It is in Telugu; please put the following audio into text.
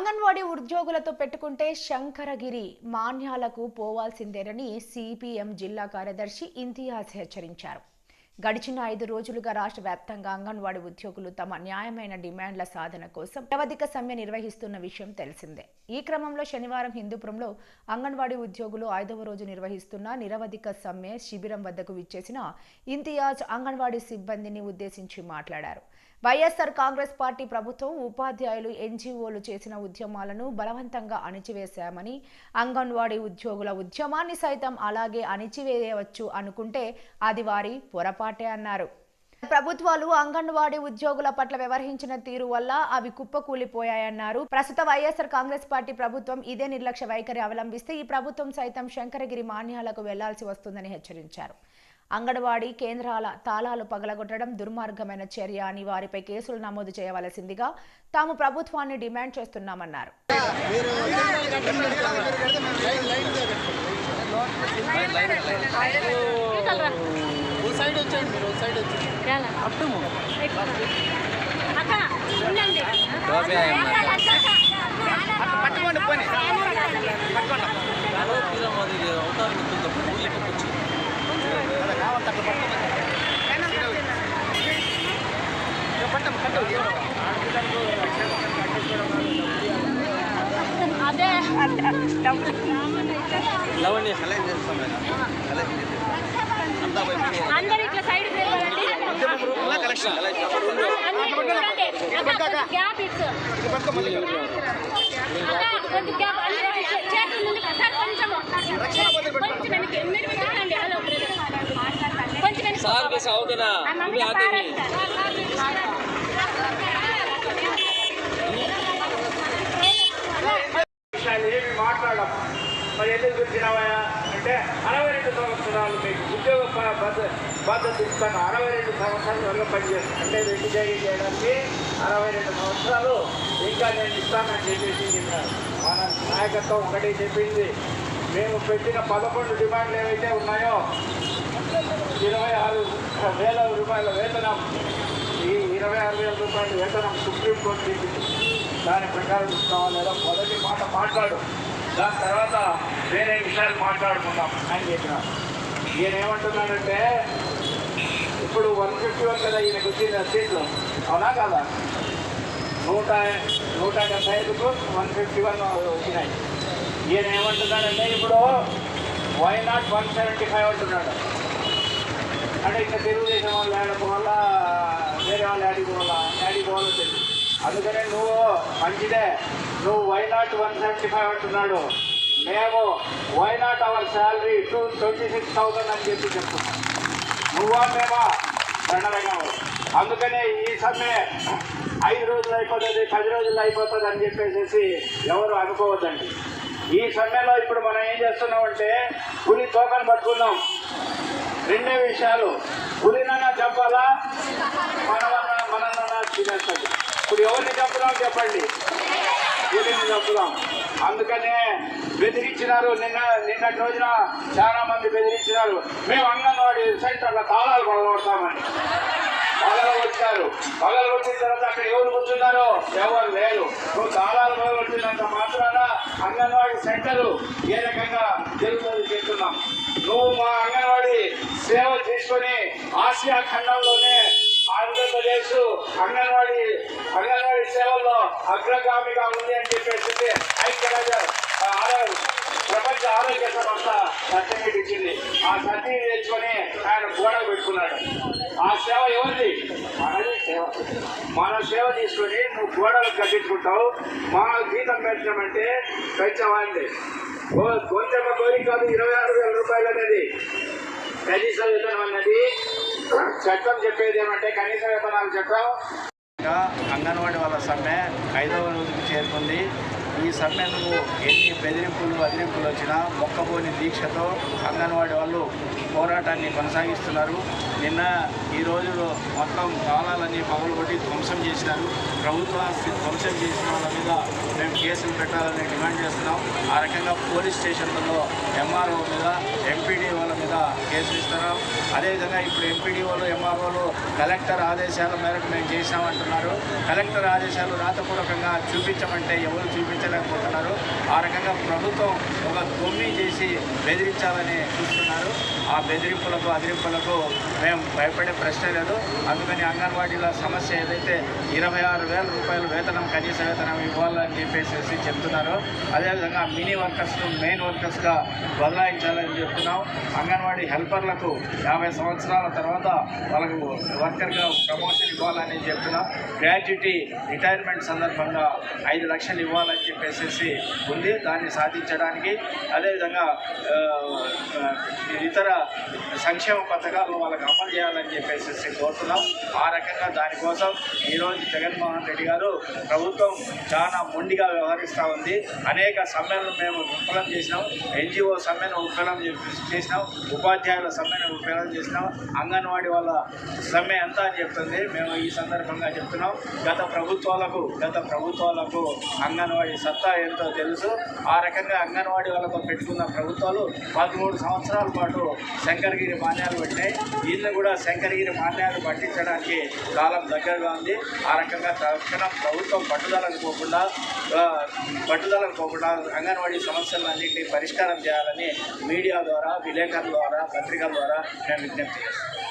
అంగన్వాడీ ఉద్యోగులతో పెట్టుకుంటే శంకరగిరి మాన్యాలకు పోవాల్సిందేనని సిపిఎం జిల్లా కార్యదర్శి ఇంతియాజ్ హెచ్చరించారు. గడిచిన ఐదు రోజులుగా రాష్ట్ర వ్యాప్తంగా అంగన్వాడీ ఉద్యోగులు తమ న్యాయమైన డిమాండ్ల సాధన కోసం నిరవధిక సమ్మె నిర్వహిస్తున్న విషయం తెలిసిందే. ఈ క్రమంలో శనివారం హిందూపురంలో అంగన్వాడీ ఉద్యోగులు ఐదవ రోజు నిర్వహిస్తున్న నిరవధిక సమ్మె శిబిరం వద్దకు విచ్చేసిన ఇంతియాజ్ అంగన్వాడీ సిబ్బందిని ఉద్దేశించి మాట్లాడారు. వైఎస్ఆర్ కాంగ్రెస్ పార్టీ ప్రభుత్వం ఉపాధ్యాయులు ఎన్జీఓలు చేసిన ఉద్యమాలను బలవంతంగా అణిచివేశామని అంగన్వాడీ ఉద్యోగుల ఉద్యమాన్ని సైతం అలాగే అణిచివేయవచ్చు అనుకుంటే అది వారి పొరపాటు అన్నారు. ప్రభుత్వాలు అంగన్వాడీ ఉద్యోగుల పట్ల వ్యవహరించిన తీరు వల్ల అవి కుప్పకూలిపోయాయన్నారు. ప్రస్తుత వైఎస్ఆర్ కాంగ్రెస్ పార్టీ ప్రభుత్వం ఇదే నిర్లక్ష్య వైఖరి అవలంబిస్తే ఈ ప్రభుత్వం సైతం శంకరగిరి మాన్యాలకు వెళ్ళాల్సి వస్తుందని హెచ్చరించారు. అంగన్వాడీ కేంద్రాల తాళాలు పగలగొట్టడం దుర్మార్గమైన చర్య అని వారిపై కేసులు నమోదు చేయవలసిందిగా తాము ప్రభుత్వాన్ని డిమాండ్ చేస్తున్నామన్నారు. సైడ్ వచ్చేయండి మీరు సైడ్ వచ్చేయండి. అక్క ఉండండి. పట్టుకోండి పని. పట్టుకోండి. పట్టం పట్టం అదే లవండి హలైన్ చేస్తాం అందరు ఇట్లా సైడ్ తిరగాలండి కలెక్షన్ అందరూ చూడండి అక్క గ్యాప్ ఇట్స్ అక్క కొంచెం గ్యాప్ అందరూ చేతుల నుండి సార్ కొంచెం కొంచెం వెనక్కి ఎనిమిది పెట్టండి హలో కొంచెం వెనక్కి సార్ के साउथ ना ఆ మమ్మీ भी आते సార్ नहीं విషయాలు ఏమి మాట్లాడము మరి ఎందుకు పిలిచినావా అంటే అరవై రెండు సంవత్సరాలు మీకు ఉద్యోగ భద్రత ఇస్తాను. అరవై రెండు సంవత్సరాలు వల్ల పనిచేస్తాను అంటే రెండు చేయడానికి అరవై రెండు సంవత్సరాలు ఇంకా నేను ఇస్తానని చెప్పేసి మన నాయకత్వం ఒకటి చెప్పింది. మేము పెట్టిన పదకొండు డిమాండ్లు ఏవైతే ఉన్నాయో ఇరవై ఆరు వేల రూపాయల వేతనం ఈ ఇరవై ఆరు వేల రూపాయల వేతనం సుప్రీంకోర్టు చెప్పింది. దాని ప్రకారం ఇస్తావా లేదా? మొదటి మాట మాట్లాడు. దాని తర్వాత వేరే విషయాలు మాట్లాడుకుందాం. అని చెప్పినారు ఈయన ఏమంటున్నాడంటే ఇప్పుడు వన్ ఫిఫ్టీ వన్ కదా ఈయనకు వచ్చిన సీట్లు. అవునా కదా? నూట నూట డెబ్బై ఐదుకు వన్ ఫిఫ్టీ వన్ వచ్చినాయి. ఈయన ఏమంటున్నాడంటే ఇప్పుడు why not one seventy five అంటున్నాడు. అంటే ఇంకా తెలుగుదేశం వాళ్ళు ఆడడం వల్ల వేరే వాళ్ళు ఆడికి పోవాలా ఆడికి అందుకనే నువ్వు మంచిదే. నువ్వు why not one seventy five అంటున్నాడు. మేము why not our salary two twenty six thousand అని చెప్పి చెప్తున్నాం. నువ్వా మేమా? దండరంగం అందుకనే ఈ సమ్మె ఐదు రోజులు అయిపోతుంది పది రోజులు అయిపోతుంది అని చెప్పేసి ఎవరు అనుకోవద్దండి. ఈ సమ్మెలో ఇప్పుడు మనం ఏం చేస్తున్నామంటే పులి తోకను పట్టుకున్నాం రెండే విషయాలు. పులినన్నా చంపాలా? మన మనన్నా తినేస్తుంది ఇప్పుడు ఎవరిని చంపుదాం చెప్పండి. పులిని చంపుదాం అందుకనే బెదిరించినారు. నిన్న నిన్నటి రోజున చాలా మంది బెదిరించినారు. మేము అంగన్వాడీ సెంటర్లో తాళాలు కొడగొడతామని. పగలు వచ్చారు పగలు వచ్చిన తర్వాత అక్కడ ఎవరు కూర్చున్నారో? ఎవరు లేరు. నువ్వు తాళాలు పగలొచ్చినంత మాత్రాన అంగన్వాడీ సెంటర్ ఏ రకంగా జరుగుతుంది చెప్తున్నాం. నువ్వు మా అంగన్వాడీ సేవ తీసుకొని ఆసియా ఖండంలోనే ఆంధ్రప్రదేశ్ అంగన్వాడీ అంగన్వాడీ సేవల్లో అగ్రగామిగా ఉంది అని చెప్పేసి ఐక్యరాజ్య ప్రపంచ ఆరోగ్య సంస్థ సర్టిఫికేట్ ఇచ్చింది. ఆ సర్టిఫికేట్ తెచ్చుకొని ఆయన గోడ పెట్టుకున్నాడు. ఆ సేవ ఎవరిది? మనది సేవ. మన సేవ తీసుకొని నువ్వు గోడలు కట్టించుకుంటావు. మా జీతం పెంచమంటే పెంచవాడి కొంచెం కోరిక కాదు ఇరవై ఆరు వేల రూపాయలు అనేది. కనీస వేతనం అన్నది చట్టం చెప్పేది ఏమంటే కనీస వేతనాలు చట్టం అంగన్వాడీ వాళ్ళ సమ్మె ఐదవ రోజుకు చేరుకుంది. ఈ సమ్మెను ఎన్ని బెదిరింపులు అదిరింపులు వచ్చినా మొక్కబోని దీక్షతో అంగన్వాడీ వాళ్ళు పోరాటాన్ని కొనసాగిస్తున్నారు. నిన్న ఈ రోజు మొత్తం కాలాలన్నీ పగలు కొట్టి ధ్వంసం చేసినారు. ప్రభుత్వ ధ్వంసం చేసిన వాళ్ళ మీద కేసులు పెట్టాలని డిమాండ్ చేస్తున్నాం. ఆ రకంగా పోలీస్ స్టేషన్లలో ఎంఆర్ఓ మీద ఎంపీడీ వాళ్ళ మీద కేసులు ఇస్తున్నాం. అదేవిధంగా ఇప్పుడు ఎంపీడీఓలు ఎంఆర్ఓలు కలెక్టర్ ఆదేశాల మేరకు మేము చేసామంటున్నారు కలెక్టర్ ఆదేశాలు రాతపూర్వకంగా చూపించమంటే ఎవరు చూపించలేకపోతున్నారు. ఆ రకంగా ప్రభుత్వం ఒక దొమ్మి చేసి బెదిరించాలని చూస్తున్నారు. ఆ బెదిరింపులకు అదిరింపులకు మేము భయపడే ప్రశ్నే లేదు. అందుకని అంగన్వాడీల సమస్య ఏదైతే ఇరవై ఆరు వేల రూపాయల వేతనం కనీస వేతనం ఇవ్వాలని చెప్పేసి చెప్తున్నారు. అదేవిధంగా మినీ వర్కర్స్ను మెయిన్ వర్కర్స్గా బదలాయించాలని చెప్తున్నాం. అంగన్వాడీ హెల్పర్లకు యాభై సంవత్సరాల తర్వాత వాళ్ళకు వర్కర్గా ప్రమోషన్ ఇవ్వాలని చెప్తున్నాం. గ్రాడ్యుటీ రిటైర్మెంట్ సందర్భంగా ఐదు లక్షలు ఇవ్వాలని చెప్పేసి ఉంది. దాన్ని సాధించడానికి అదేవిధంగా ఇతర సంక్షేమ పథకాలు వాళ్ళకి అమలు చేయాలని చెప్పేసి కోరుతున్నాం. ఆ రకంగా దానికోసం ఈరోజు జగన్మోహన్ రెడ్డి గారు ప్రభుత్వం చాలా మొండిగా వ్యవహరిస్తూ ఉంది. అనేక సమ్మెలను మేము విఫలం చేసినాం. ఎన్జిఓ సమ్మెను విఫలం చే- చేసినాం. ఉపాధ్యాయుల సమ్మెను విఫలం చేసినాం. అంగన్వాడీ వాళ్ళ సమ్మె ఎంత అని చెప్తుంది. మేము ఈ సందర్భంగా చెప్తున్నాం. గత ప్రభుత్వాలకు గత ప్రభుత్వాలకు అంగన్వాడీ సత్తా ఏంటో తెలుసు. ఆ రకంగా అంగన్వాడీ వాళ్ళతో పెట్టుకున్న ప్రభుత్వాలు పదమూడు సంవత్సరాల పాటు శంకరగిరి మాన్యాలు పెట్టినాయి. వీళ్ళు కూడా శంకరగిరి మాన్యాలు పట్టించడానికి కాలం దగ్గరగా ఉంది. ఆ రకంగా తక్షణం ప్రభుత్వం పట్టుదలకు పోకుండా పట్టుదలను పట్టుదలకు పోకుండా అంగన్వాడీ సమస్యలన్నింటినీ పరిష్కారం చేయాలని మీడియా ద్వారా విలేకరుల ద్వారా పత్రికల ద్వారా నేను విజ్ఞప్తి చేస్తాం